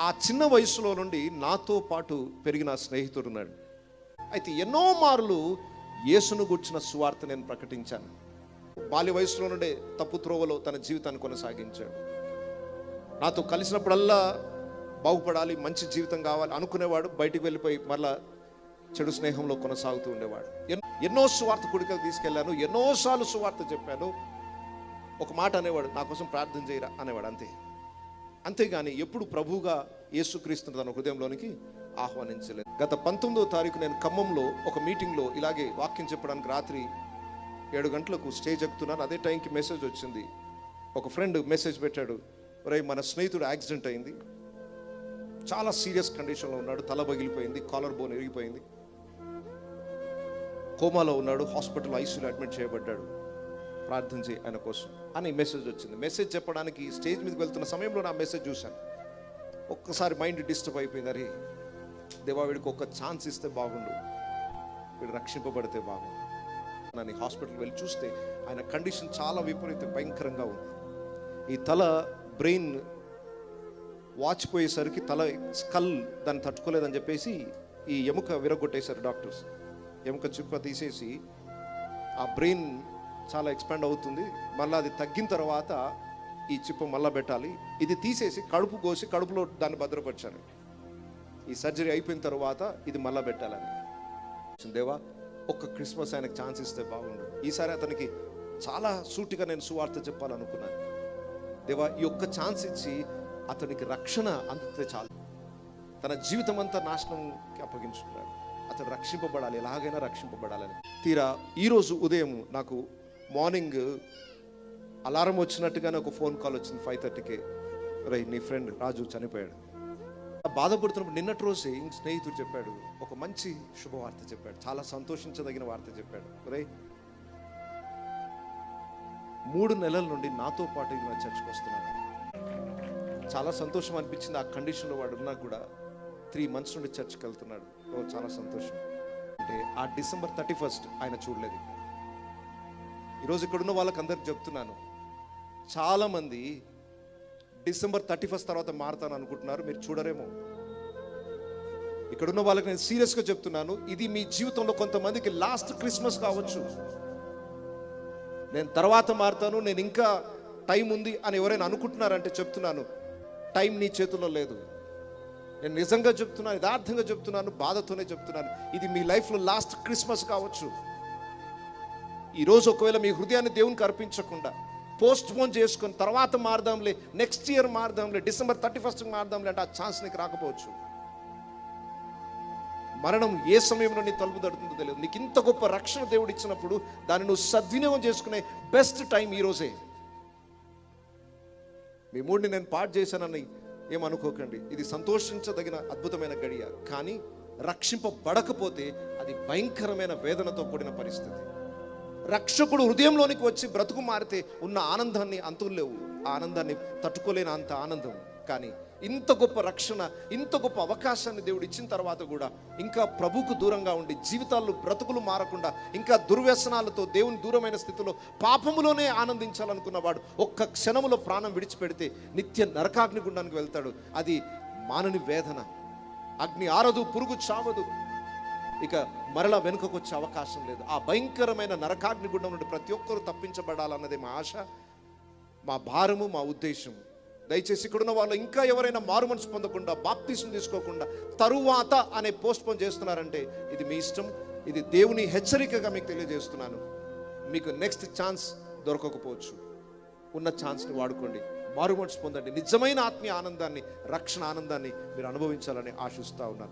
ఆ చిన్న వయసులో నుండి నాతో పాటు పెరిగిన స్నేహితుడు ఉన్నాడు. అయితే ఎన్నో మార్లు యేసును గుర్చిన సువార్త నేను ప్రకటించాను. బాల్య వయసులో నుండే తప్పు త్రోవలో తన జీవితాన్ని కొనసాగించాడు. నాతో కలిసినప్పుడల్లా బాగుపడాలి మంచి జీవితం కావాలి అనుకునేవాడు బయటికి వెళ్ళిపోయి మళ్ళా చెడు స్నేహంలో కొనసాగుతూ ఉండేవాడు. ఎన్- ఎన్నో సువార్త కుడికలు తీసుకెళ్ళాను ఎన్నోసార్లు సువార్త చెప్పాను. ఒక మాట అనేవాడు నా కోసం ప్రార్థన చేయరా? అనేవాడు అంతే. అంతేగాని ఎప్పుడు ప్రభువుగా యేసుక్రీస్తుని తన హృదయంలోనికి ఆహ్వానించలేదు. గత పంతొమ్మిదో తారీఖు నేను ఖమ్మంలో ఒక మీటింగ్లో ఇలాగే వాక్యం చెప్పడానికి రాత్రి ఏడు గంటలకు స్టేజ్ ఎక్కుతున్నాను అదే టైంకి మెసేజ్ వచ్చింది. ఒక ఫ్రెండ్ మెసేజ్ పెట్టాడు రే మన స్నేహితుడు యాక్సిడెంట్ అయింది. చాలా సీరియస్ కండిషన్లో ఉన్నాడు తల పగిలిపోయింది కాలర్ బోన్ ఇరిగిపోయింది. కోమాలో ఉన్నాడు హాస్పిటల్ ఐసీలో అడ్మిట్ చేయబడ్డాడు. ప్రార్థన చేయి ఆయన కోసం అని మెసేజ్ వచ్చింది. మెసేజ్ చెప్పడానికి స్టేజ్ మీదకి వెళ్తున్న సమయంలో నా మెసేజ్ చూశాను. ఒక్కసారి మైండ్ డిస్టర్బ్ అయిపోయింది. అరే దేవా వీడికి ఒక్క ఛాన్స్ ఇస్తే బాగుండు. వీడు రక్షింపబడితే బాగుండు. నన్ను హాస్పిటల్కి వెళ్ళి చూస్తే ఆయన కండిషన్ చాలా విపరీత భయంకరంగా ఉంది. ఈ తల బ్రెయిన్ వాచిపోయేసరికి తల స్కల్ దాన్ని తట్టుకోలేదని చెప్పేసి ఈ ఎముక విరగొట్టేశారు డాక్టర్స్. ఎముక చిప్ప తీసేసి ఆ బ్రెయిన్ చాలా ఎక్స్పాండ్ అవుతుంది. మళ్ళీ అది తగ్గిన తర్వాత ఈ చిప్ప మళ్ళా పెట్టాలి. ఇది తీసేసి కడుపు కోసి కడుపులో దాన్ని భద్రపరిచారు ఈ సర్జరీ అయిపోయిన తర్వాత ఇది మళ్ళా పెట్టాలని. దేవా ఒక్క క్రిస్మస్ ఆయనకు ఛాన్స్ ఇస్తే బాగుండు. ఈసారి అతనికి చాలా సూటిగా నేను సువార్త చెప్పాలనుకున్నాను. దేవా ఈ ఒక్క ఛాన్స్ ఇచ్చి అతనికి రక్షణ అందితే చాలు. తన జీవితం అంతా నాశనంకి అప్పగించుకున్నాడు. అతను రక్షింపబడాలి ఎలాగైనా రక్షింపబడాలని. తీరా ఈరోజు ఉదయం నాకు మార్నింగ్ అలారం వచ్చినట్టుగానే ఒక ఫోన్ కాల్ వచ్చింది ఫైవ్ థర్టీకి. రై నీ ఫ్రెండ్ రాజు చనిపోయాడు. బాధపడుతున్నప్పుడు నిన్నటి రోజే ఇంక స్నేహితుడు చెప్పాడు ఒక మంచి శుభవార్త చెప్పాడు చాలా సంతోషించదగిన వార్త చెప్పాడు. రై మూడు నెలల నుండి నాతో పాటు ఇది నా చర్చకు వస్తున్నాడు. చాలా సంతోషం అనిపించింది ఆ కండిషన్లో వాడు ఉన్నా కూడా. త్రీ మంత్స్ నుండి చర్చ్కి వెళ్తున్నాడు. ఓ చాలా సంతోషం. అంటే ఆ డిసెంబర్ థర్టీ ఫస్ట్ ఆయన చూడలేదు. ఈరోజు ఇక్కడున్న వాళ్ళకి అందరికి చెప్తున్నాను. చాలామంది డిసెంబర్ థర్టీ ఫస్ట్ తర్వాత మారుతాను అనుకుంటున్నారు మీరు చూడరేమో. ఇక్కడున్న వాళ్ళకి నేను సీరియస్గా చెప్తున్నాను ఇది మీ జీవితంలో కొంతమందికి లాస్ట్ క్రిస్మస్ కావచ్చు. నేను తర్వాత మారుతాను నేను ఇంకా టైం ఉంది అని ఎవరైనా అనుకుంటున్నారంటే చెప్తున్నాను టైం నీ చేతుల్లో లేదు. నేను నిజంగా చెప్తున్నాను యథార్థంగా చెప్తున్నాను బాధతోనే చెప్తున్నాను ఇది మీ లైఫ్లో లాస్ట్ క్రిస్మస్ కావచ్చు. ఈరోజు ఒకవేళ మీ హృదయాన్ని దేవునికి అర్పించకుండా పోస్ట్ పోన్ చేసుకొని తర్వాత మారదాంలే నెక్స్ట్ ఇయర్ మారదాంలే డిసెంబర్ థర్టీ ఫస్ట్ మారదాంలే అంటే ఆ ఛాన్స్ నీకు రాకపోవచ్చు. మరణం ఏ సమయంలో నీ తలుపు తడుతుందో తెలియదు. నీకు ఇంత గొప్ప రక్షణ దేవుడు ఇచ్చినప్పుడు దాన్ని నువ్వు సద్వినియోగం చేసుకునే బెస్ట్ టైం ఈరోజే మీ మూడిని నేను పాటు చేశానని ఏమనుకోకండి ఇది సంతోషించదగిన అద్భుతమైన గడియ. కానీ రక్షింపబడకపోతే అది భయంకరమైన వేదనతో కూడిన పరిస్థితి. రక్షకుడు హృదయంలోనికి వచ్చి బ్రతుకు మారితే ఉన్న ఆనందాన్ని అంతులేవు. ఆ ఆనందాన్ని తట్టుకోలేని అంత ఆనందం. కానీ ఇంత గొప్ప రక్షణ ఇంత గొప్ప అవకాశాన్ని దేవుడు ఇచ్చిన తర్వాత కూడా ఇంకా ప్రభుకు దూరంగా ఉండి జీవితాల్లో బ్రతుకులు మారకుండా ఇంకా దుర్వ్యసనాలతో దేవుని దూరమైన స్థితిలో పాపములోనే ఆనందించాలనుకున్నవాడు ఒక్క క్షణములో ప్రాణం విడిచిపెడితే నిత్య నరకాగ్ని గుండానికి వెళ్తాడు. అది మానని వేదన. అగ్ని ఆరదు పురుగు చావదు ఇక మరలా వెనుకకు వచ్చే అవకాశం లేదు. ఆ భయంకరమైన నరకాగ్ని గుండం నుండి ప్రతి ఒక్కరూ తప్పించబడాలన్నది మా ఆశ మా భారము మా ఉద్దేశం దయచేసి ఇక్కడున్న వాళ్ళు ఇంకా ఎవరైనా మారు మనసు పొందకుండా బాప్తీసం తీసుకోకుండా తరువాత అనే పోస్ట్ పోన్ చేస్తున్నారంటే ఇది మీ ఇష్టం ఇది దేవుని హెచ్చరికగా మీకు తెలియజేస్తున్నాను. మీకు నెక్స్ట్ ఛాన్స్ దొరకకపోవచ్చు. ఉన్న ఛాన్స్ని వాడుకోండి. మారు మనసు పొందండి. నిజమైన ఆత్మీయ ఆనందాన్ని రక్షణ ఆనందాన్ని మీరు అనుభవించాలని ఆశిస్తూ ఉన్నాను.